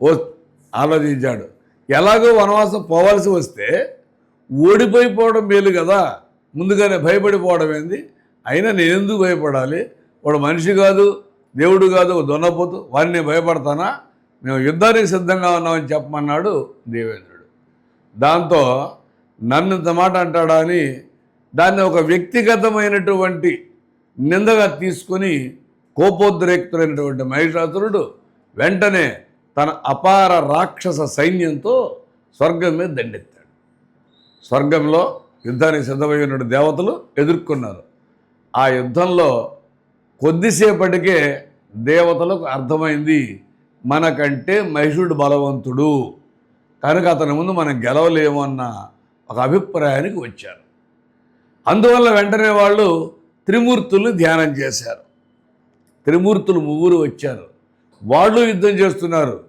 ఓ ఆలోచించాడు. ఎలాగో వనవాసం పోవాల్సి వస్తే ఓడిపోయిపోవడం మేలు కదా. ముందుగానే భయపడిపోవడం ఏంది? అయినా నేను ఎందుకు భయపడాలి? వాడు మనిషి కాదు దేవుడు కాదు దొన్నపోతు వారిని భయపడతానా? మేము యుద్ధానికి సిద్ధంగా ఉన్నామని చెప్పమన్నాడు దేవేంద్రుడు. దాంతో నన్ను ఇంత మాట అంటాడా అని దాన్ని ఒక వ్యక్తిగతమైనటువంటి నిందగా తీసుకొని కోపోద్రేక్తులైనటువంటి మహిషాసురుడు వెంటనే తన అపార రాక్షస సైన్యంతో స్వర్గం మీద దండెత్తాడు. స్వర్గంలో యుద్ధానికి సిద్ధమై ఉన్న దేవతలు ఎదుర్కొన్నారు. ఆ యుద్ధంలో కొద్దిసేపటికే దేవతలకు అర్థమైంది మనకంటే మహిషుడు బలవంతుడు కనుక అతని ముందు మనం గెలవలేము అన్న ఒక అభిప్రాయానికి వచ్చారు. అందువల్ల వెంటనే వాళ్ళు త్రిమూర్తుల్ని ధ్యానం చేశారు. త్రిమూర్తులు ముగ్గురు వచ్చారు. వాళ్ళు యుద్ధం చేస్తున్నారు.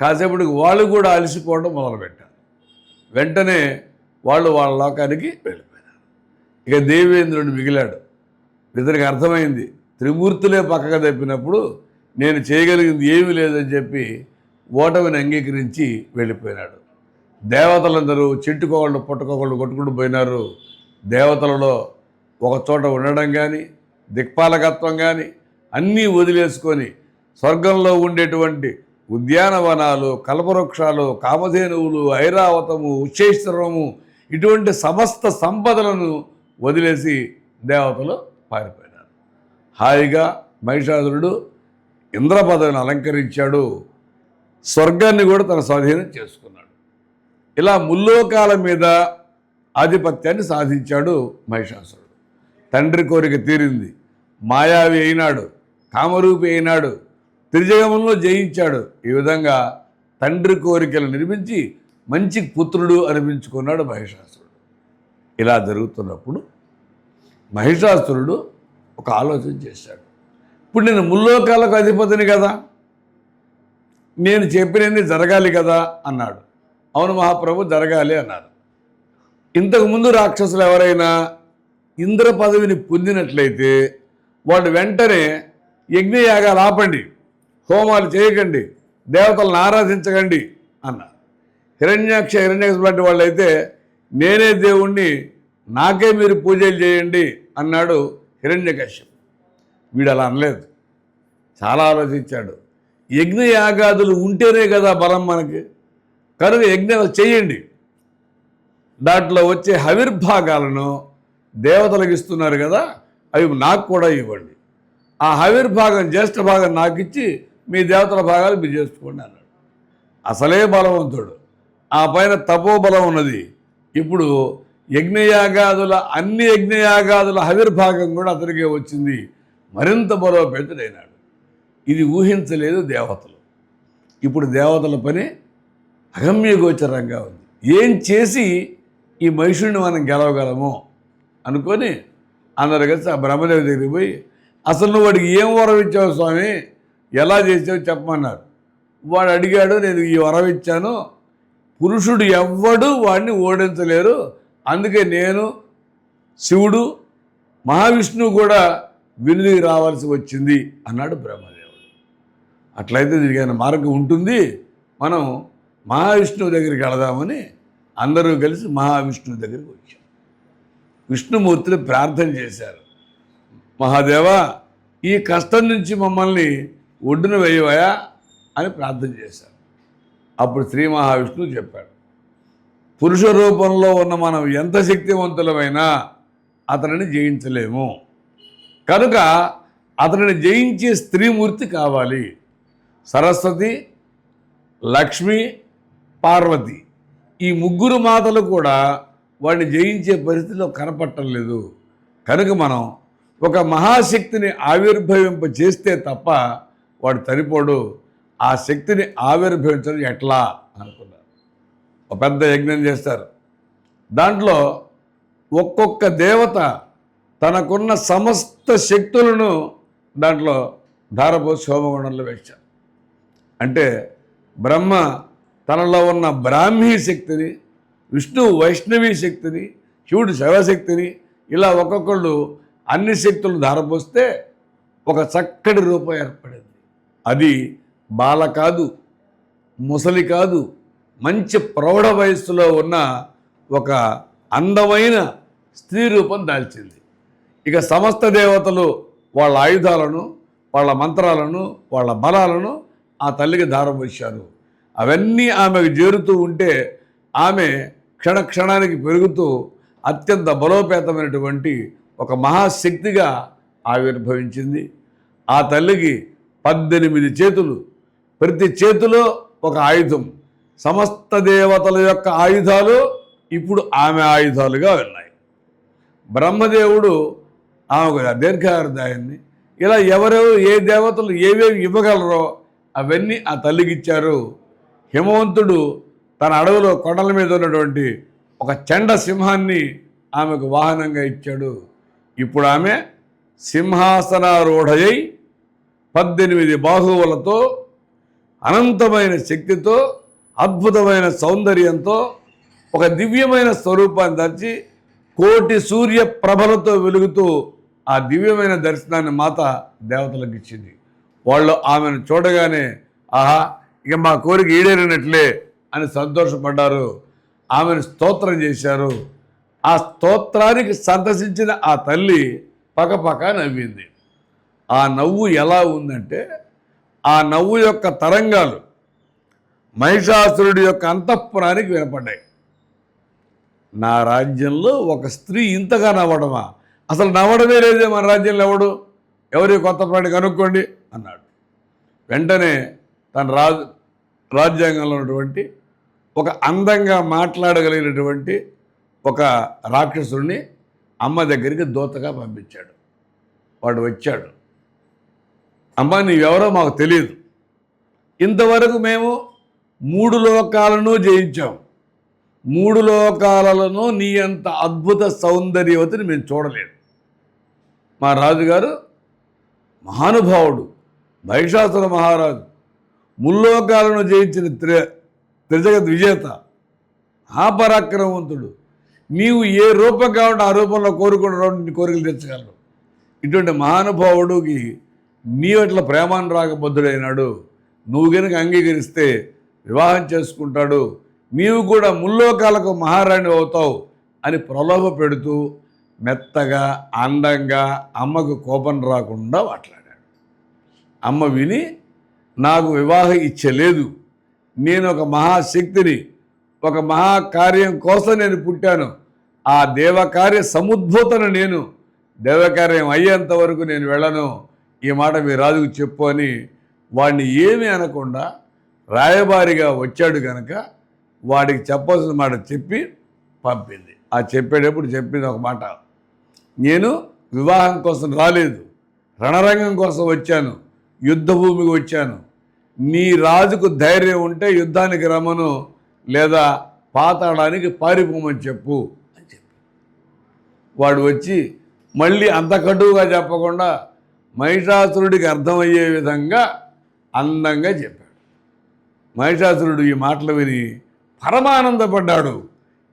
కాసేపటికి వాళ్ళు కూడా అలసిపోవడం మొదలుపెట్టారు. వెంటనే వాళ్ళు వాళ్ళ లోకానికి వెళ్ళిపోయినారు. ఇక దేవేంద్రుడు మిగిలాడు. ఇతనికి అర్థమైంది త్రిమూర్తులే పక్కకు తప్పినప్పుడు నేను చేయగలిగింది ఏమీ లేదని చెప్పి ఓటమిని అంగీకరించి వెళ్ళిపోయినాడు. దేవతలందరూ చెట్టుకోగళ్ళు పుట్టుకోగళ్ళు కొట్టుకుంటూ పోయినారు. దేవతలలో ఒక చోట ఉండడం కానీ దిక్పాలకత్వం కానీ అన్నీ వదిలేసుకొని స్వర్గంలో ఉండేటువంటి ఉద్యానవనాలు కల్పవృక్షాలు కామధేనువులు ఐరావతము ఉచ్చేశ్వరము ఇటువంటి సమస్త సంపదలను వదిలేసి దేవతలు పారిపోయినారు. హాయిగా మహిషాసురుడు ఇంద్రపదవిని అలంకరించాడు. స్వర్గాన్ని కూడా తన స్వాధీనం చేసుకున్నాడు. ఇలా ముల్లోకాల మీద ఆధిపత్యాన్ని సాధించాడు మహిషాసురుడు. తండ్రి కోరిక తీరింది. మాయావి అయినాడు కామరూపి అయినాడు త్రిజగమంలో జయించాడు. ఈ విధంగా తండ్రి కోరికలు నిర్మించి మంచి పుత్రుడు అనిపించుకున్నాడు మహిషాసురుడు. ఇలా జరుగుతున్నప్పుడు మహిషాసురుడు ఒక ఆలోచన చేశాడు. ఇప్పుడు నేను ముల్లోకాలకు అధిపతిని కదా నేను చెప్పినది జరగాలి కదా అన్నాడు. అవును మహాప్రభు జరగాలి అన్నారు ఇంతకుముందు రాక్షసులు ఎవరైనా ఇంద్ర పదవిని పొందినట్లయితే వాడు వెంటనే యజ్ఞయాగాలు ఆపండి. హోమాలు చేయకండి దేవతలను ఆరాధించకండి అన్నారు. హిరణ్యాక్ష హిరణ్యాక్ష లాంటి వాళ్ళైతే నేనే దేవుణ్ణి నాకే మీరు పూజలు చేయండి అన్నాడు హిరణ్యకశ్యప్ వీడు అలా అనలేదు. చాలా ఆలోచించాడు. యజ్ఞయాగాదులు ఉంటేనే కదా బలం మనకి. కనుక యజ్ఞాలు చేయండి. దాంట్లో వచ్చే హవిర్భాగాలను దేవతలకు ఇస్తున్నారు కదా అవి నాకు కూడా ఇవ్వండి. ఆ హవిర్భాగం జ్యేష్ఠ భాగం నాకు ఇచ్చి మీ దేవతల భాగాలు మీరు చేసుకోండి అన్నాడు. అసలే బలవంతుడు. ఆ పైన తపోబలం ఉన్నది. ఇప్పుడు యజ్ఞయాగాదుల అన్ని యజ్ఞయాగాదుల హవిర్భాగం కూడా అతనికే వచ్చింది. మరింత బలోపేతుడైనాడు ఇది ఊహించలేదు దేవతలు. ఇప్పుడు దేవతల పని అగమ్యగోచరంగా ఉంది. ఏం చేసి ఈ మహిషుడిని మనం గెలవగలము? అనుకొని అందరు కలిసి ఆ బ్రహ్మదేవి దగ్గరికి పోయి అసలు నువ్వు వాడికి ఏం వరం ఇచ్చావు స్వామి? ఎలా చేసావు చెప్పమన్నారు. వాడు అడిగాడు నేను ఈ వరం ఇచ్చాను. పురుషుడు ఎవ్వడు వాడిని ఓడించలేరు. అందుకే నేను శివుడు మహావిష్ణువు కూడా వినుదికి రావాల్సి వచ్చింది అన్నాడు బ్రహ్మదేవుడు. అట్లయితే దీనికైనా మార్గం ఉంటుంది? మనం మహావిష్ణువు దగ్గరికి వెళదామని అందరూ కలిసి మహావిష్ణువు దగ్గరికి వచ్చాం. విష్ణుమూర్తిని ప్రార్థన చేశారు. మహాదేవా ఈ కష్టం నుంచి మమ్మల్ని ఒడ్డున వేయవయా అని ప్రార్థన చేశారు అప్పుడు శ్రీ మహావిష్ణువు చెప్పాడు పురుష రూపంలో ఉన్న మనం ఎంత శక్తివంతులమైనా అతనిని జయించలేము. కనుక అతనిని జయించే స్త్రీమూర్తి కావాలి. సరస్వతి లక్ష్మి పార్వతి. ఈ ముగ్గురు మాతలు కూడా వాడిని జయించే పరిస్థితిలో కనపట్టం లేదు. కనుక మనం ఒక మహాశక్తిని ఆవిర్భవింప చేస్తే తప్ప వాడు చనిపోడు ఆ శక్తిని ఆవిర్భవించడం ఎట్లా అనుకున్నారు. ఒక పెద్ద యజ్ఞం చేస్తారు. దాంట్లో ఒక్కొక్క దేవత తనకున్న సమస్త శక్తులను దాంట్లో ధారపో సోమగుణంలో వేశారు. అంటే బ్రహ్మ తనలో ఉన్న బ్రాహ్మీ శక్తిని విష్ణు వైష్ణవీ శక్తిని శివుడు శివశక్తిని ఇలా ఒక్కొక్కళ్ళు అన్ని శక్తులు ధారపోస్తే ఒక చక్కటి రూపం ఏర్పడింది. అది బాల కాదు ముసలి కాదు మంచి ప్రౌఢ వయస్సులో ఉన్న ఒక అందమైన స్త్రీ రూపం దాల్చింది. ఇక సమస్త దేవతలు వాళ్ళ ఆయుధాలను వాళ్ళ మంత్రాలను వాళ్ళ బలాలను ఆ తల్లికి దారం వచ్చారు అవన్నీ ఆమెకు చేరుతూ ఉంటే ఆమె క్షణ క్షణానికి పెరుగుతూ అత్యంత బలోపేతమైనటువంటి ఒక మహాశక్తిగా ఆవిర్భవించింది. ఆ తల్లికి పద్దెనిమిది చేతులు. ప్రతి చేతిలో ఒక ఆయుధం. సమస్త దేవతల యొక్క ఆయుధాలు ఇప్పుడు ఆమె ఆయుధాలుగా ఉన్నాయి. బ్రహ్మదేవుడు ఆమెకు దీర్ఘాయుర్దాయాన్ని. ఇలా ఎవరెవరు ఏ దేవతలు ఏవేవి ఇవ్వగలరో అవన్నీ ఆ తల్లికి ఇచ్చారు. హిమవంతుడు తన అడవిలో కొండల మీద ఉన్నటువంటి ఒక చండ సింహాన్ని ఆమెకు వాహనంగా ఇచ్చాడు. ఇప్పుడు ఆమె సింహాసనారూఢయై పద్దెనిమిది బాహువులతో అనంతమైన శక్తితో అద్భుతమైన సౌందర్యంతో ఒక దివ్యమైన స్వరూపాన్ని దర్చి కోటి సూర్య ప్రభలతో వెలుగుతూ ఆ దివ్యమైన దర్శనాన్ని మాత దేవతలకు ఇచ్చింది. వాళ్ళు ఆమెను చూడగానే ఆహా ఇక మా కోరిక ఈడేరినట్లే అని సంతోషపడ్డారు. ఆమెను స్తోత్రం చేశారు. ఆ స్తోత్రానికి సంతసించిన ఆ తల్లి పక్కపక్క నవ్వింది. ఆ నవ్వు ఎలా ఉందంటే ఆ నవ్వు యొక్క తరంగాలు మహిషాసురుడి యొక్క అంతఃపురానికి వినపడ్డాయి. నా రాజ్యంలో ఒక స్త్రీ ఇంతగా నవ్వడమా? అసలు నవ్వడమే లేదే మన రాజ్యంలో ఎవడు? ఎవరి కొత్త ప్రాణి కనుక్కోండి అన్నాడు. వెంటనే తన రాజ రాజ్యాంగంలో ఉన్నటువంటి ఒక అందంగా మాట్లాడగలిగినటువంటి ఒక రాక్షసుడిని అమ్మ దగ్గరికి దూతగా పంపించాడు. వాడు వచ్చాడు. అమ్మ నీవెవరో మాకు తెలియదు ఇంతవరకు మేము మూడు లోకాలను జయించాం. మూడు లోకాలను నీ అంత అద్భుత సౌందర్యవతిని మేము చూడలేదు. మా రాజుగారు మహానుభావుడు భైషాసుర మహారాజు ముల్లోకాలను జయించిన త్రి త్రిజగత్ విజేత ఆపరాక్రమవంతుడు నీవు ఏ రూపం కావాలంటే ఆ రూపంలో కోరుకున్న కోరికలు తెచ్చగలరు ఇటువంటి మహానుభావుడికి నీ అట్లా ప్రేమానురాగబద్ధుడైనాడు నువ్వు కనుక అంగీకరిస్తే వివాహం చేసుకుంటాడు. నీవు కూడా ముల్లోకాలకు మహారాణి అవుతావు అని ప్రలోభ పెడుతూ మెత్తగా అందంగా అమ్మకు కోపం రాకుండా మాట్లాడాడు. అమ్మ విని నాకు వివాహ ఇచ్చలేదు. నేను ఒక మహాశక్తిని ఒక మహాకార్యం కోసం నేను పుట్టాను. ఆ దేవకార్య సముద్భూతను నేను దేవకార్యం అయ్యేంత వరకు నేను వెళ్ళను. ఈ మాట మీ రాజుకు చెప్పు అని వాడిని ఏమీ అనకుండా రాయబారిగా వచ్చాడు కనుక వాడికి చెప్పాల్సిన మాట చెప్పి పంపింది. ఆ చెప్పేటప్పుడు చెప్పింది ఒక మాట. నేను వివాహం కోసం రాలేదు. రణరంగం కోసం వచ్చాను. యుద్ధ భూమికి వచ్చాను. నీ రాజుకు ధైర్యం ఉంటే యుద్ధానికి రమను లేదా పాతాడానికి పారిపోమని చెప్పు అని చెప్పి. వాడు వచ్చి మళ్ళీ అంత కటువుగా చెప్పకుండా మహిషాసురుడికి అర్థమయ్యే విధంగా అందంగా చెప్పాడు. మహిషాసురుడు ఈ మాటలు విని పరమానందపడ్డాడు.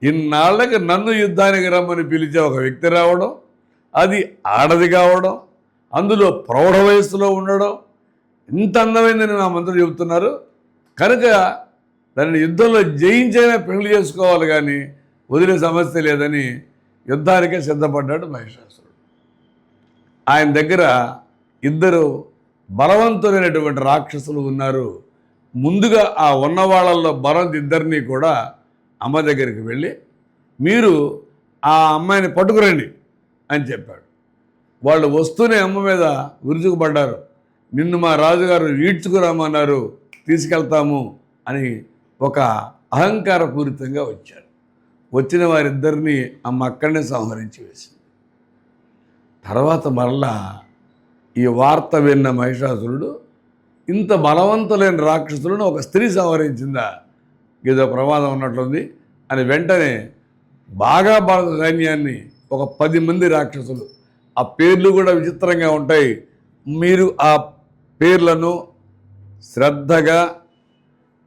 ఇన్నాళ్ళకి నన్ను యుద్ధానికి రమ్మని పిలిచే ఒక వ్యక్తి రావడం అది ఆడది కావడం అందులో ప్రౌఢ వయస్సులో ఉండడం ఇంత అందమైందని నా మంత్రులు చెబుతున్నారు. కనుక దాన్ని యుద్ధంలో జయించైనా పెళ్ళి చేసుకోవాలి కానీ వదిలే సమస్య లేదని యుద్ధానికే సిద్ధపడ్డాడు మహిషాసురుడు. ఆయన దగ్గర ఇద్దరు బలవంతులైనటువంటి రాక్షసులు ఉన్నారు. ముందుగా ఆ ఉన్న వాళ్ళల్లో బలవంత్ ఇద్దరినీ కూడా అమ్మ దగ్గరికి వెళ్ళి మీరు ఆ అమ్మాయిని పట్టుకురండి అని చెప్పాడు. వాళ్ళు వస్తూనే అమ్మ మీద విరుచుకుపడ్డారు. నిన్ను మా రాజుగారు ఈడ్చుకురామన్నారు తీసుకెళ్తాము అని ఒక అహంకారపూరితంగా వచ్చారు వచ్చిన వారిద్దరిని అమ్మ అక్కడనే సంహరించి వేసింది. తర్వాత మరలా ఈ వార్త విన్న మహిషాసురుడు ఇంత బలవంతులైన రాక్షసులను ఒక స్త్రీ సంహరించిందా ఏదో ప్రమాదం ఉన్నట్లుంది అని వెంటనే బాగా భారత సైన్యాన్ని ఒక పది మంది రాక్షసులు ఆ పేర్లు కూడా విచిత్రంగా ఉంటాయి. మీరు ఆ పేర్లను శ్రద్ధగా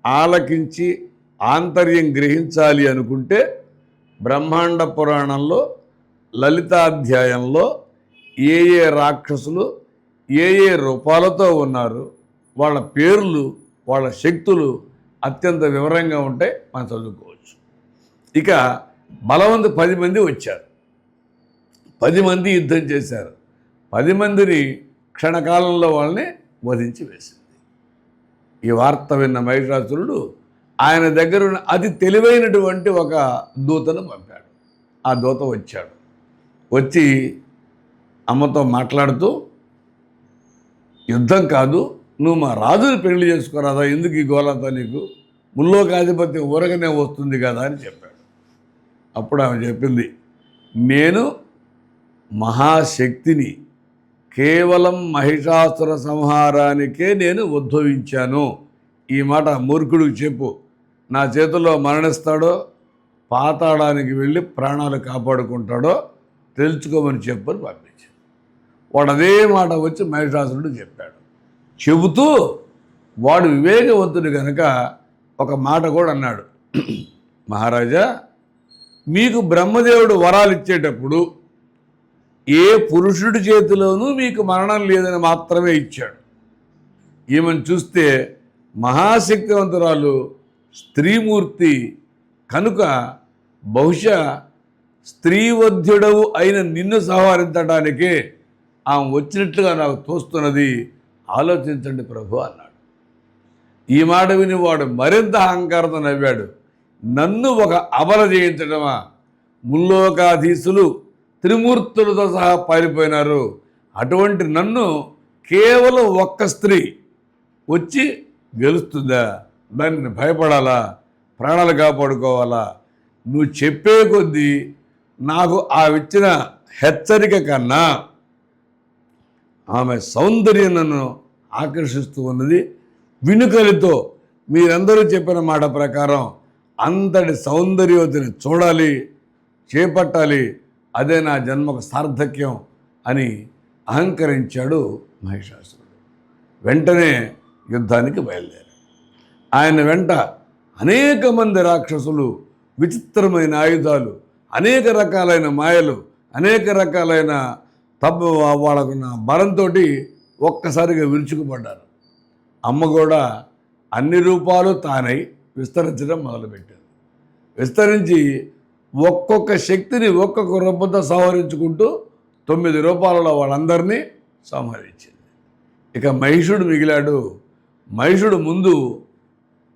ఆలకించి ఆంతర్యం గ్రహించాలి అనుకుంటే బ్రహ్మాండ పురాణంలో లలితాధ్యాయంలో ఏ ఏ రాక్షసులు ఏ ఏ రూపాలతో ఉన్నారు వాళ్ళ పేర్లు వాళ్ళ శక్తులు అత్యంత వివరంగా ఉంటే మనం చదువుకోవచ్చు. ఇక బలవంతు పది మంది వచ్చారు. పది మంది యుద్ధం చేశారు. పది మందిని క్షణకాలంలో వాళ్ళని వధించి వేసింది. ఈ వార్త విన్న మహిషాసురుడు ఆయన దగ్గర ఉన్న అతి తెలివైనటువంటి ఒక దూతను పంపాడు. ఆ దూత వచ్చాడు. వచ్చి అమ్మతో మాట్లాడుతూ యుద్ధం కాదు నువ్వు మా రాజుని పెళ్ళి చేసుకోరాదా ఎందుకు ఈ గోలంతా నీకు? ముల్లోకాధిపత్యం ఊరగనే వస్తుంది కదా అని చెప్పాడు. అప్పుడు ఆమె చెప్పింది నేను మహాశక్తిని కేవలం మహిషాసుర సంహారానికే నేను ఉద్భవించాను. ఈ మాట మూర్ఖుడికి చెప్పు. నా చేతుల్లో మరణిస్తాడో పాతాడానికి వెళ్ళి ప్రాణాలు కాపాడుకుంటాడో తెలుసుకోమని చెప్పని పంపించాను వాడు అదే మాట వచ్చి మహిషాసురుడు చెప్పాడు. చెబుతూ వాడు వివేకవంతుడు కనుక ఒక మాట కూడా అన్నాడు. మహారాజా మీకు బ్రహ్మదేవుడు వరాలు ఇచ్చేటప్పుడు ఏ పురుషుడి చేతిలోనూ మీకు మరణం లేదని మాత్రమే ఇచ్చాడు. ఈమెను చూస్తే మహాశక్తివంతురాలు స్త్రీమూర్తి కనుక బహుశా స్త్రీవధ్యుడవు అయిన నిన్ను సంహరించడానికే ఆమె వచ్చినట్లుగా నాకు తోస్తున్నది ఆలోచించండి ప్రభు అన్నాడు. ఈ మాట విని వాడు మరింత అహంకారంతో నవ్వాడు. నన్ను ఒక అమల చేయించడమా ముల్లోకాధీశులు త్రిమూర్తులతో సహా పారిపోయినారు. అటువంటి నన్ను కేవలం ఒక్క స్త్రీ వచ్చి గెలుస్తుందా? దాన్ని భయపడాలా? ప్రాణాలు కాపాడుకోవాలా? నువ్వు చెప్పే కొద్దీ నాకు ఆ ఇచ్చిన హెచ్చరిక కన్నా ఆమె సౌందర్యం నన్ను ఆకర్షిస్తూ ఉన్నది. వినుకలితో మీరందరూ చెప్పిన మాట ప్రకారం అంతటి సౌందర్యవతిని చూడాలి చేపట్టాలి. అదే నా జన్మకు సార్థక్యం అని అహంకరించాడు మహిషాసురుడు. వెంటనే యుద్ధానికి బయలుదేరాడు. ఆయన వెంట అనేక మంది రాక్షసులు విచిత్రమైన ఆయుధాలు అనేక రకాలైన మాయలు అనేక రకాలైన తప్ప వాళ్ళకున్న బలంతో ఒక్కసారిగా విరుచుకుపడ్డారు. అమ్మ కూడా అన్ని రూపాలు తానై విస్తరించడం మొదలుపెట్టారు. విస్తరించి ఒక్కొక్క శక్తిని ఒక్కొక్క రూపంతో సంహరించుకుంటూ తొమ్మిది రూపాలలో వాళ్ళందరినీ సంహరించింది. ఇక మహిషుడు మిగిలాడు. మహిషుడు ముందు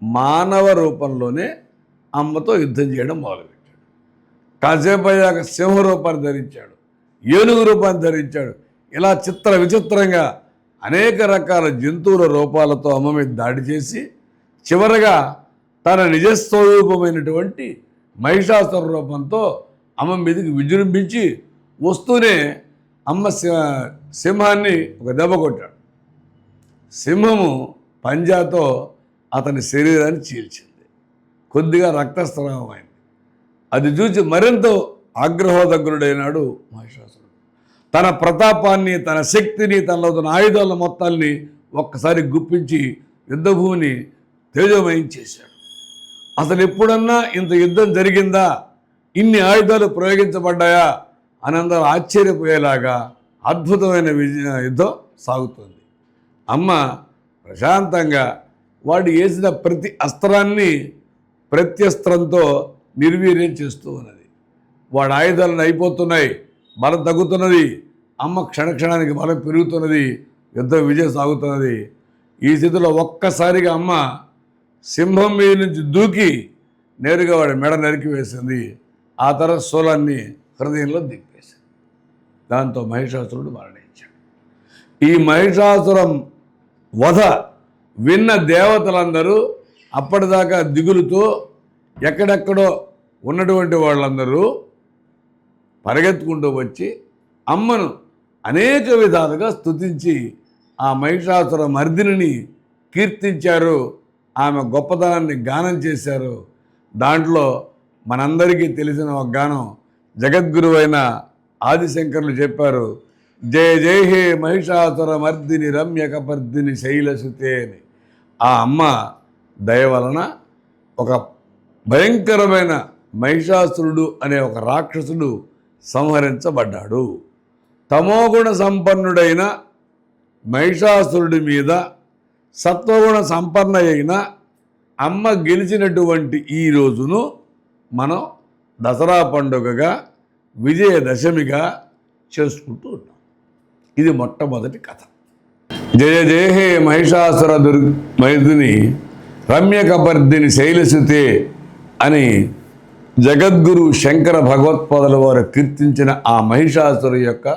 మానవ రూపంలోనే అమ్మతో యుద్ధం చేయడం మొదలుపెట్టాడు. కాసేపు అయ్యాక సింహ రూపాన్ని ధరించాడు. ఏనుగు రూపాన్ని ధరించాడు. ఇలా చిత్ర విచిత్రంగా అనేక రకాల జంతువుల రూపాలతో అమ్మ మీద దాడి చేసి చివరగా తన నిజస్వరూపమైనటువంటి మహిషాసుర రూపంతో అమ్మ మీదకి విజృంభించి వస్తూనే అమ్మ సింహాన్ని ఒక దెబ్బ కొట్టాడు. సింహము పంజాతో అతని శరీరాన్ని చీల్చింది. కొద్దిగా రక్తస్రావమైంది. అది చూసి మరింత ఆగ్రహోదగ్రుడైనాడు మహిషాసురుడు. తన ప్రతాపాన్ని తన శక్తిని తనలో తన ఆయుధాల మొత్తాల్ని ఒక్కసారి గుప్పించి యుద్ధభూమిని తేజోమయం చేశాడు. అసలు ఎప్పుడన్నా ఇంత యుద్ధం జరిగిందా? ఇన్ని ఆయుధాలు ప్రయోగించబడ్డాయా? అని అందరూ ఆశ్చర్యపోయేలాగా అద్భుతమైన విజయ యుద్ధం సాగుతుంది. అమ్మ ప్రశాంతంగా వాడు వేసిన ప్రతి అస్త్రాన్ని ప్రత్యస్త్రంతో నిర్వీర్యం చేస్తూ ఉన్నది. వాడి ఆయుధాలను అయిపోతున్నాయి బలం తగ్గుతున్నది అమ్మ క్షణక్షణానికి బలం పెరుగుతున్నది యుద్ధం విజయం సాగుతున్నది. ఈ స్థితిలో ఒక్కసారిగా అమ్మ సింహం మీద నుంచి దూకి నేరుగా వాడి మెడ నరికి వేసింది. ఆ తర్వాత సోలాన్ని హృదయంలో దింపేసింది. దాంతో మహిషాసురుడు మరణించాడు. ఈ మహిషాసురం వధ విన్న దేవతలందరూ అప్పటిదాకా దిగులుతో ఎక్కడెక్కడో ఉన్నటువంటి వాళ్ళందరూ పరిగెత్తుకుంటూ వచ్చి అమ్మను అనేక విధాలుగా స్తుతించి ఆ మహిషాసుర మర్దిని కీర్తించారు. ఆమె గొప్పతనాన్ని గానం చేశారు. దాంట్లో మనందరికీ తెలిసిన ఒక గానం జగద్గురువైన ఆదిశంకర్లు చెప్పారు. జయ జయ హే మహిషాసుర మర్దిని రమ్యకపర్దిని శైలసుతే అని. ఆ అమ్మ దయ వలన ఒక భయంకరమైన మహిషాసురుడు అనే ఒక రాక్షసుడు సంహరించబడ్డాడు. తమోగుణ సంపన్నుడైన మహిషాసురుడి మీద సత్వగుణ సంపన్న అయిన అమ్మ గెలిచినటువంటి ఈ రోజును మనం దసరా పండుగగా విజయదశమిగా చేసుకుంటూ ఉన్నాం. ఇది మొట్టమొదటి కథ. జయ జయ హే మహిషాసుర దుర్ మైదుని రమ్యకపర్దిని శైలసుతే అని జగద్గురు శంకర భగవత్పాదుల వారు కీర్తించిన ఆ మహిషాసురు యొక్క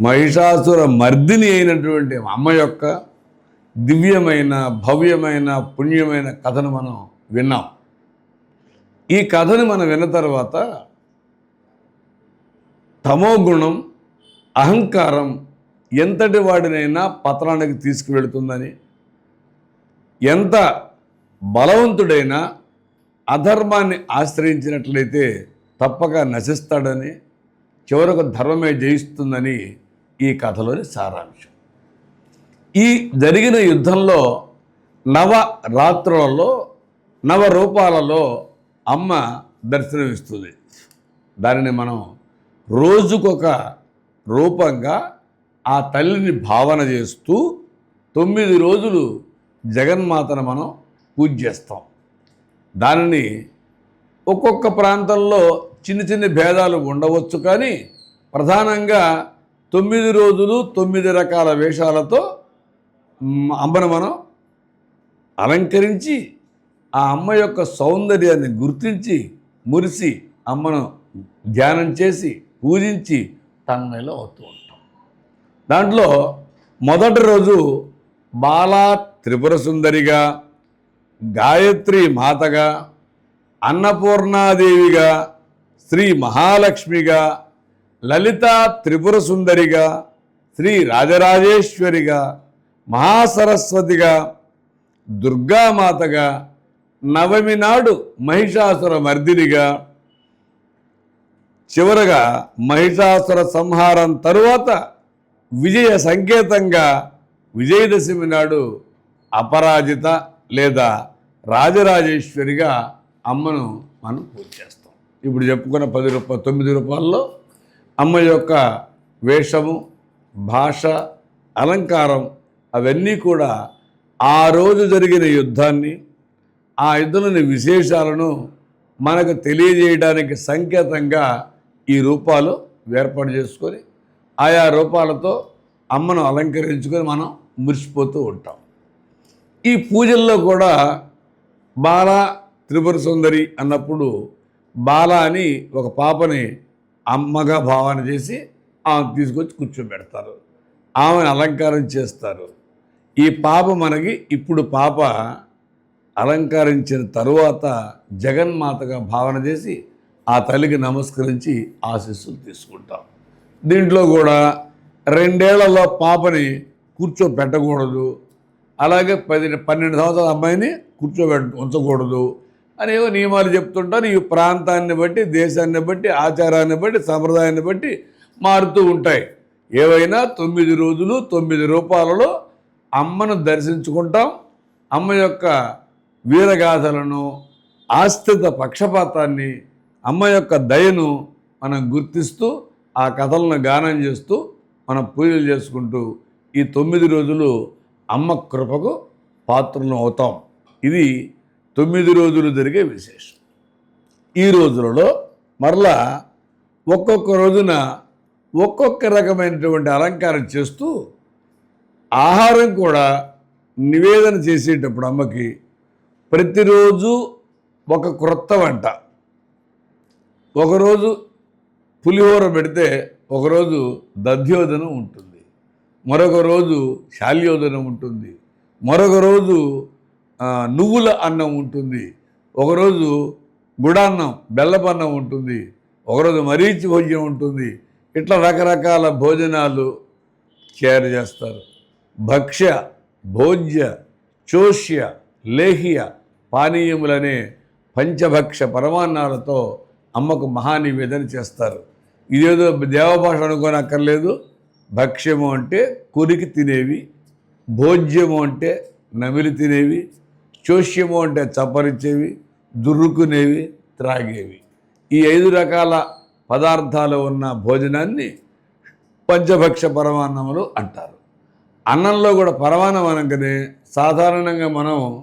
మహిషాసుర మర్దిని అయినటువంటి అమ్మ యొక్క దివ్యమైన భవ్యమైన పుణ్యమైన కథను మనం విన్నాం. ఈ కథను మనం విన్న తర్వాత తమోగుణం అహంకారం ఎంతటి వాడినైనా పతనానికి తీసుకువెళుతుందని ఎంత బలవంతుడైనా అధర్మాన్ని ఆశ్రయించినట్లయితే తప్పక నశిస్తాడని చివరకు ధర్మమే జయిస్తుందని ఈ కథలోని సారాంశం. ఈ జరిగిన యుద్ధంలో నవ రాత్రులలో నవ రూపాలలో అమ్మ దర్శనమిస్తుంది. దానిని మనం రోజుకొక రూపంగా ఆ తల్లిని భావన చేస్తూ తొమ్మిది రోజులు జగన్మాతను మనం పూజ చేస్తాం. దానిని ఒక్కొక్క ప్రాంతంలో చిన్న చిన్న భేదాలు ఉండవచ్చు కానీ ప్రధానంగా తొమ్మిది రోజులు తొమ్మిది రకాల వేషాలతో అమ్మను మనం అలంకరించి ఆ అమ్మ యొక్క సౌందర్యాన్ని గుర్తించి మురిసి అమ్మను ధ్యానం చేసి పూజించి తన్మయలో అవుతూ ఉంటాం. దాంట్లో మొదటి రోజు బాలా త్రిపుర సుందరిగా గాయత్రి మాతగా అన్నపూర్ణాదేవిగా శ్రీ మహాలక్ష్మిగా లలిత త్రిపుర సుందరిగా శ్రీ రాజరాజేశ్వరిగా మహాసరస్వతిగా దుర్గామాతగా నవమి నాడు మహిషాసుర మర్దినిగా చివరగా మహిషాసుర సంహారం తరువాత విజయ సంకేతంగా విజయదశమి నాడు అపరాజిత లేదా రాజరాజేశ్వరిగా అమ్మను మనం పూజ చేస్తాం. ఇప్పుడు చెప్పుకున్న పది రూపాయలు తొమ్మిది రూపాయల్లో అమ్మ యొక్క వేషము భాష అలంకారం అవన్నీ కూడా ఆ రోజు జరిగిన యుద్ధాన్ని ఆ యుద్ధంలోని విశేషాలను మనకు తెలియజేయడానికి సంకేతంగా ఈ రూపాలు ఏర్పాటు చేసుకొని ఆయా రూపాలతో అమ్మను అలంకరించుకొని మనం మురిసిపోతూ ఉంటాం. ఈ పూజల్లో కూడా బాల త్రిపుర సుందరి అన్నప్పుడు బాల అని ఒక పాపని అమ్మగా భావన చేసి ఆమె తీసుకొచ్చి కూర్చోబెడతారు. ఆమెను అలంకారం చేస్తారు. ఈ పాప మనకి ఇప్పుడు పాప అలంకరించిన తరువాత జగన్మాతగా భావన చేసి ఆ తల్లికి నమస్కరించి ఆశీస్సులు తీసుకుంటాం. దీంట్లో కూడా రెండేళ్ళలో పాపని కూర్చోబెట్టకూడదు అలాగే పది పన్నెండు సంవత్సరాల అమ్మాయిని కూర్చోబెట్టు ఉంచకూడదు. అనేవో నియమాలు చెప్తుంటారు. ఈ ప్రాంతాన్ని బట్టి దేశాన్ని బట్టి ఆచారాన్ని బట్టి సంప్రదాయాన్ని బట్టి మారుతూ ఉంటాయి. ఏవైనా తొమ్మిది రోజులు తొమ్మిది రూపాయలలో అమ్మను దర్శించుకుంటాం. అమ్మ యొక్క వీరగాథలను ఆస్థిత పక్షపాతాన్ని అమ్మ యొక్క దయను మనం గుర్తిస్తూ ఆ కథలను గానం చేస్తూ మనం పూజలు చేసుకుంటూ ఈ తొమ్మిది రోజులు అమ్మ కృపకు పాత్రలు అవుతాం. ఇది తొమ్మిది రోజులు జరిగే విశేషం. ఈ రోజులలో మరలా ఒక్కొక్క రోజున ఒక్కొక్క రకమైనటువంటి అలంకారం చేస్తూ ఆహారం కూడా నివేదన చేసేటప్పుడు అమ్మకి ప్రతిరోజు ఒక క్రొత్త వంట. ఒకరోజు పులిహోర పెడితే ఒకరోజు దధ్యోదనం ఉంటుంది. మరొక రోజు శాల్యోదనం ఉంటుంది. మరొక రోజు నువ్వుల అన్నం ఉంటుంది. ఒకరోజు గుడాన్నం బెల్లపన్నం ఉంటుంది. ఒకరోజు మరీచి భోజనం ఉంటుంది. ఇట్లా రకరకాల భోజనాలు తయారు చేస్తారు. భక్ష్య భోజ్య చోష్య లేహ్య పానీయములనే పంచభక్ష పరమాన్నాలతో అమ్మకు మహానివేదన చేస్తారు. ఇదేదో దేవభాష అనుకోని అక్కర్లేదు భక్ష్యము అంటే కొరికి తినేవి భోజ్యము అంటే నమిలి తినేవి చోష్యము అంటే చపరిచేవి దుర్రుకునేవి త్రాగేవి. ఈ ఐదు రకాల పదార్థాలు ఉన్న భోజనాన్ని పంచభక్ష పరమాన్నములు అంటారు. అన్నంలో కూడా పరమాన్నం అనగానే సాధారణంగా మనం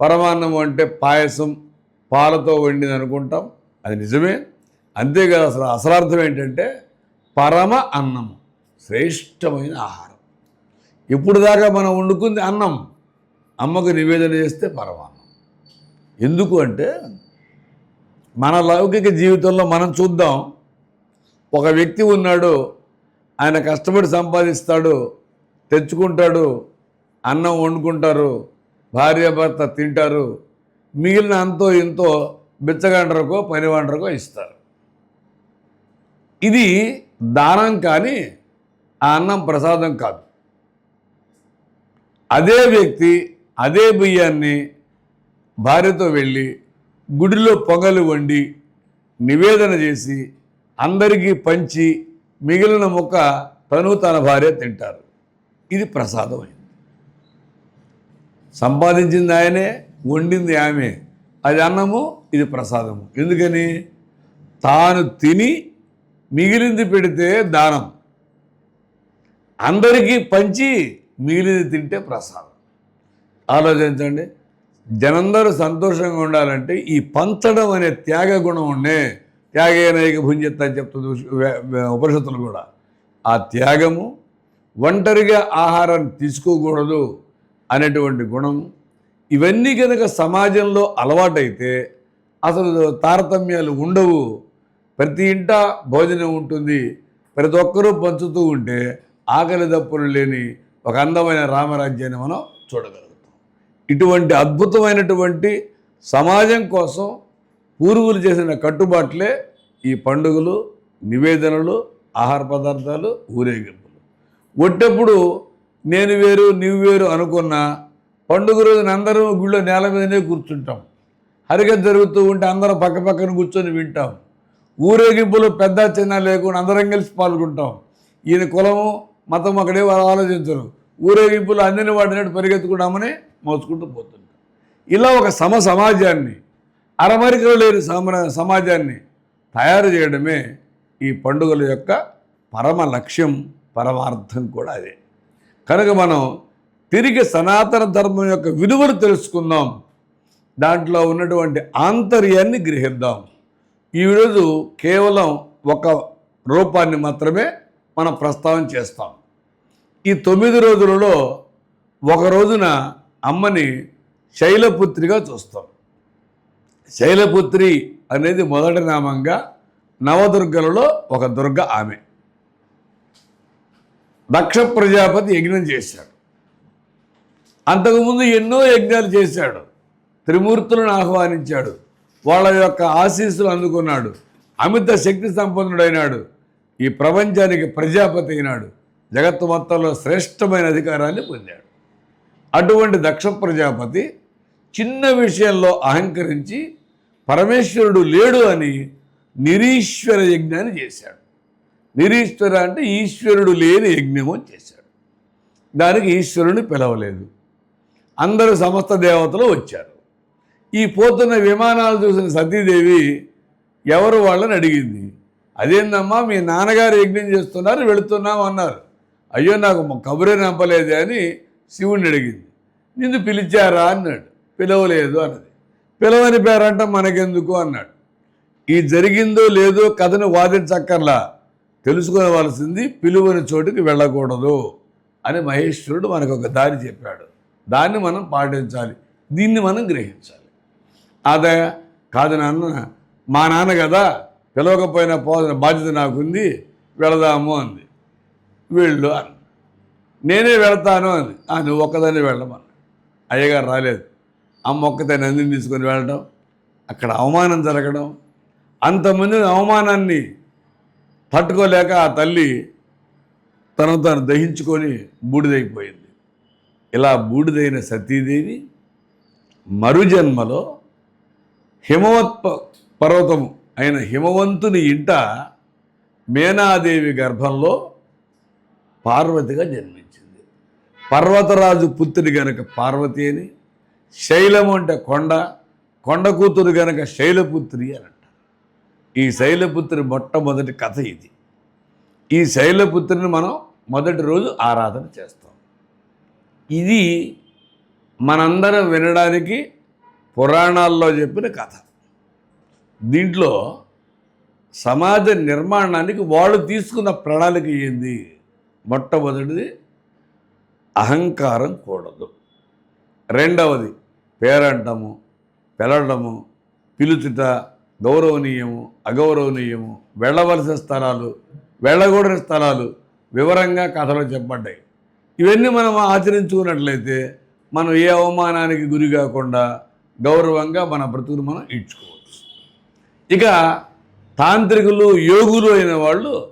పరమాన్నం అంటే పాయసం పాలతో వండింది అనుకుంటాం. అది నిజమే. అంతేకాదు అసలు అసలార్థం ఏంటంటే పరమ అన్నం శ్రేష్టమైన ఆహారం. ఇప్పుడు దాకా మనం వండుకుంది అన్నం. అమ్మకు నివేదన చేస్తే పరమాన్నం. ఎందుకు అంటే మన లౌకిక జీవితంలో మనం చూద్దాం ఒక వ్యక్తి ఉన్నాడు ఆయన కష్టపడి సంపాదిస్తాడు తెచ్చుకుంటాడు అన్నం వండుకుంటారు భార్యాభర్త తింటారు మిగిలిన అంతో ఇంతో బిచ్చగంటరకో పనివంటరకో ఇస్తారు. ఇది దానం కానీ ఆ అన్నం ప్రసాదం కాదు. అదే వ్యక్తి అదే బియ్యాన్ని భార్యతో వెళ్ళి గుడిలో పొగలు వండి నివేదన చేసి అందరికీ పంచి మిగిలిన మొక్క తను తన భార్య తింటారు. ఇది ప్రసాదం అయింది. సంపాదించింది ఆయనే వండింది ఆమె. అది అన్నము ఇది ప్రసాదము. ఎందుకని? తాను తిని మిగిలింది పెడితే దానం. అందరికీ పంచి మిగిలిది తింటే ప్రసాదం. ఆలోచించండి. జనందరూ సంతోషంగా ఉండాలంటే ఈ పంచడం అనే త్యాగ గుణం ఉండే త్యాగేనైక భుంజత్ అని చెప్తుంది ఉపనిషత్తులు కూడా. ఆ త్యాగము ఒంటరిగా ఆహారం తీసుకోకూడదు అనేటువంటి గుణం ఇవన్నీ కనుక సమాజంలో అలవాటైతే అసలు తారతమ్యాలు ఉండవు. ప్రతి ఇంట భోజనం ఉంటుంది. ప్రతి ఒక్కరూ పంచుతూ ఉంటే ఆకలి దప్పులు లేని ఒక అందమైన రామరాజ్యాన్ని మనం చూడగలుగుతాం. ఇటువంటి అద్భుతమైనటువంటి సమాజం కోసం పూర్వులు చేసిన కట్టుబాట్లే ఈ పండుగలు నివేదనలు ఆహార పదార్థాలు ఊరేగింపులు. ఒట్టప్పుడు నేను వేరు నీవు వేరు అనుకున్న పండుగ రోజున అందరం గుళ్ళో నేల మీదనే కూర్చుంటాం. హరికథ జరుగుతూ ఉంటే అందరం పక్క పక్కన కూర్చొని వింటాం. ఊరేగింపులు పెద్ద చిన్న లేకుండా అందరం కలిసి పాల్గొంటాం. ఈయన కులము మతం ఒకటే వాళ్ళు ఆలోచించరు. ఊరేగింపులు అందిన వాడినట్టు పరిగెత్తుకున్నామని మోసుకుంటూ పోతుంటారు. ఇలా ఒక సమ సమాజాన్ని అరమరికలు లేని సమ సమాజాన్ని తయారు చేయడమే ఈ పండుగల యొక్క పరమ లక్ష్యం పరమార్థం కూడా అదే. కనుక మనం తిరిగి సనాతన ధర్మం యొక్క విలువలు తెలుసుకుందాం. దాంట్లో ఉన్నటువంటి ఆంతర్యాన్ని గ్రహిద్దాం. ఈరోజు కేవలం ఒక రూపాన్ని మాత్రమే మనం ప్రస్తావన చేస్తాం. ఈ తొమ్మిది రోజులలో ఒక రోజున అమ్మని శైలపుత్రిగా చూస్తాం. శైలపుత్రి అనేది మొదటి నామంగా నవదుర్గలలో ఒక దుర్గ ఆమె. దక్ష ప్రజాపతి యజ్ఞం చేశాడు. అంతకుముందు ఎన్నో యజ్ఞాలు చేశాడు. త్రిమూర్తులను ఆహ్వానించాడు. వాళ్ళ యొక్క ఆశీస్సులు అందుకున్నాడు. అమిత శక్తి సంపన్నుడైనాడు. ఈ ప్రపంచానికి ప్రజాపతి అయినాడు. జగత్తు మొత్తంలో శ్రేష్టమైన అధికారాన్ని పొందాడు. అటువంటి దక్ష ప్రజాపతి చిన్న విషయంలో అహంకరించి పరమేశ్వరుడు లేడు అని నిరీశ్వర యజ్ఞాన్ని చేశాడు. నిరీశ్వర అంటే ఈశ్వరుడు లేని యజ్ఞము చేశాడు. దానికి ఈశ్వరుని పిలవలేదు. అందరూ సమస్త దేవతలు వచ్చారు. ఈ పోతున్న విమానాలు చూసిన సతీదేవి ఎవరు వాళ్ళని అడిగింది? అదేందమ్మా మీ నాన్నగారు యజ్ఞం చేస్తున్నారు వెళుతున్నాం అన్నారు. అయ్యో నాకు కబురే నంపలేదే అని శివుణ్ణి అడిగింది. నిన్ను పిలిచారా అన్నాడు. పిలవలేదు అన్నది. పిలవని పేరంట మనకెందుకు అన్నాడు. ఈ జరిగిందో లేదో కథను వాదించక్కర్లా. తెలుసుకోవలసింది పిలువని చోటుకి వెళ్ళకూడదు అని మహేశ్వరుడు మనకు ఒక దారి చెప్పాడు. దాన్ని మనం పాటించాలి. దీన్ని మనం గ్రహించాలి. అదే కాదు నాన్న మా నాన్న కదా పిలవకపోయినా పోదన బాధ్యత నాకుంది వెళదాము అంది. వెళ్ళు అని నేనే వెళతాను అంది. "ఆ, నువ్వు ఒక్కదాన్ని వెళ్ళమన్నా అయ్యగారు రాలేదు. అమ్మ ఒక్కదాన్ని నందిని తీసుకొని వెళ్ళడం అక్కడ అవమానం జరగడం అంతమంది అవమానాన్ని తట్టుకోలేక ఆ తల్లి తను తాను దహించుకొని బూడిదైపోయింది. ఇలా బూడిదైన సతీదేవి మరుజన్మలో హిమవత్ పర్వతము అయిన హిమవంతుని ఇంట మేనాదేవి గర్భంలో పార్వతిగా జన్మించింది. పర్వతరాజు పుత్రుడి గనక పార్వతి అని శైలం అంటే కొండ కొండ కూతురు గనక శైలపుత్రి అని అంటారు. ఈ శైలపుత్రి మొట్టమొదటి కథ ఇది. ఈ శైలపుత్రిని మనం మొదటి రోజు ఆరాధన చేస్తాం. ఇది మనందరం వినడానికి పురాణాల్లో చెప్పిన కథ. దీంట్లో సమాజ నిర్మాణానికి వాళ్ళు తీసుకున్న ప్రణాళిక ఏంది? మొట్టమొదటిది అహంకారం కూడదు. రెండవది పేరంటము పెరడము పిలుచుట గౌరవనీయము అగౌరవనీయము వెళ్ళవలసిన స్థలాలు వెళ్ళకూడని స్థలాలు వివరంగా కథలో చెప్పబడ్డాయి. ఇవన్నీ మనం ఆచరించుకున్నట్లయితే మనం ఏ అవమానానికి గురి కాకుండా గౌరవంగా మన బ్రతుకును మనం ఇచ్చుకోవచ్చు ఇక తాంత్రికులు యోగులు అయిన వాళ్ళు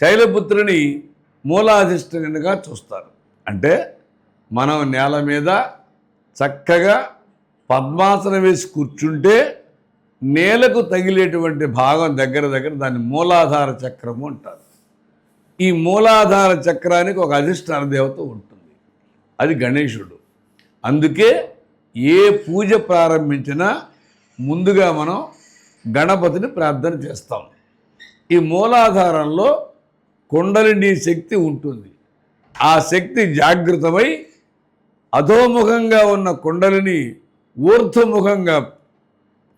శైలపుత్రుని మూలాధిష్టనుగా చూస్తారు. అంటే మనం నేల మీద చక్కగా పద్మాసనం వేసి కూర్చుంటే నేలకు తగిలేటువంటి భాగం దగ్గర దగ్గర దాన్ని మూలాధార చక్రము అంటారు. ఈ మూలాధార చక్రానికి ఒక అధిష్టాన దేవత ఉంటుంది. అది గణేశుడు. అందుకే ఏ పూజ ప్రారంభించినా ముందుగా మనం గణపతిని ప్రార్థన చేస్తాం. ఈ మూలాధారంలో కుండలిని శక్తి ఉంటుంది. ఆ శక్తి జాగృతమై అధోముఖంగా ఉన్న కుండలిని ఊర్ధ్వముఖంగా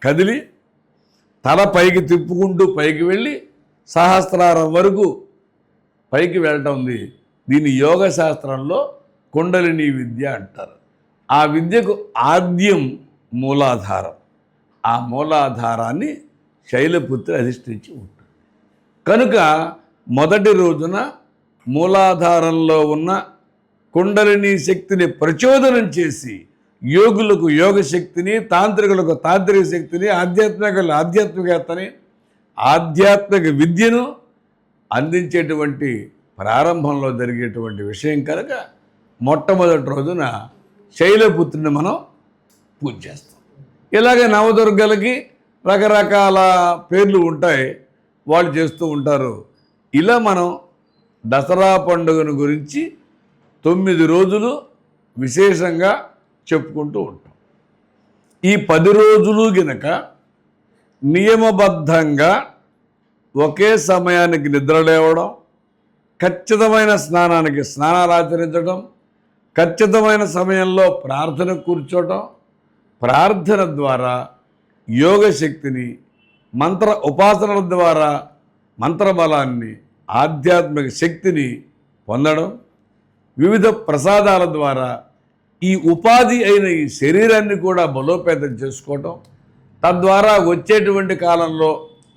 కదిలి తల పైకి తిప్పుకుంటూ పైకి వెళ్ళి సహస్రారం వరకు పైకి వెళ్ళటం ఉంది. దీన్ని యోగ శాస్త్రంలో కుండలిని విద్య అంటారు. ఆ విద్యకు ఆద్యం మూలాధారం. ఆ మూలాధారాన్ని శైలపుత్రి అధిష్ఠించి ఉంటుంది. కనుక మొదటి రోజున మూలాధారంలో ఉన్న కుండలిని శక్తిని ప్రచోదనం చేసి యోగులకు యోగ శక్తిని తాంత్రికులకు తాంత్రిక శక్తిని ఆధ్యాత్మికలు ఆధ్యాత్మికతని ఆధ్యాత్మిక విద్యను అందించేటువంటి ప్రారంభంలో జరిగేటువంటి విషయం కనుక మొట్టమొదటి రోజున శైలపుత్రుని మనం పూజ చేస్తాం. ఇలాగే నవదుర్గలకి రకరకాల పేర్లు ఉంటాయి. వాళ్ళు చేస్తూ ఉంటారు. ఇలా మనం దసరా పండుగను గురించి తొమ్మిది రోజులు విశేషంగా చెప్పుకుంటూ ఉంటాం. ఈ పది రోజులు గనక నియమబద్ధంగా ఒకే సమయానికి నిద్ర లేవడం ఖచ్చితమైన స్నానానికి స్నానాలు ఆచరించడం ఖచ్చితమైన సమయంలో ప్రార్థన కూర్చోటం ప్రార్థన ద్వారా యోగ శక్తిని మంత్ర ఉపాసనల ద్వారా మంత్రబలాన్ని ఆధ్యాత్మిక శక్తిని పొందడం వివిధ ప్రసాదాల ద్వారా ఈ ఉపాధి అయిన ఈ శరీరాన్ని కూడా బలోపేతం చేసుకోవటం తద్వారా వచ్చేటువంటి కాలంలో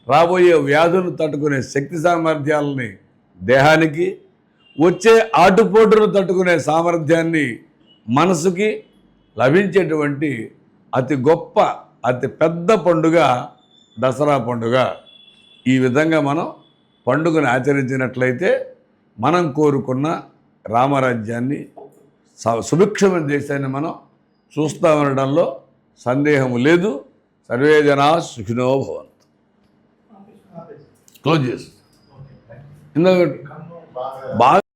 రాబోయే వ్యాధులను తట్టుకునే శక్తి సామర్థ్యాలని దేహానికి వచ్చే ఆటుపోటును తట్టుకునే సామర్థ్యాన్ని మనసుకి లభించేటువంటి అతి గొప్ప అతి పెద్ద పండుగ దసరా పండుగ. ఈ విధంగా మనం పండుగను ఆచరించినట్లయితే మనం కోరుకున్న రామరాజ్యాన్ని సుభిక్షమైన దేశాన్ని మనం చూస్తామనడంలో సందేహం లేదు. సర్వే జనా సుఖినో భవంతు. క్లోజ్ చేసి ఇందాక బాగా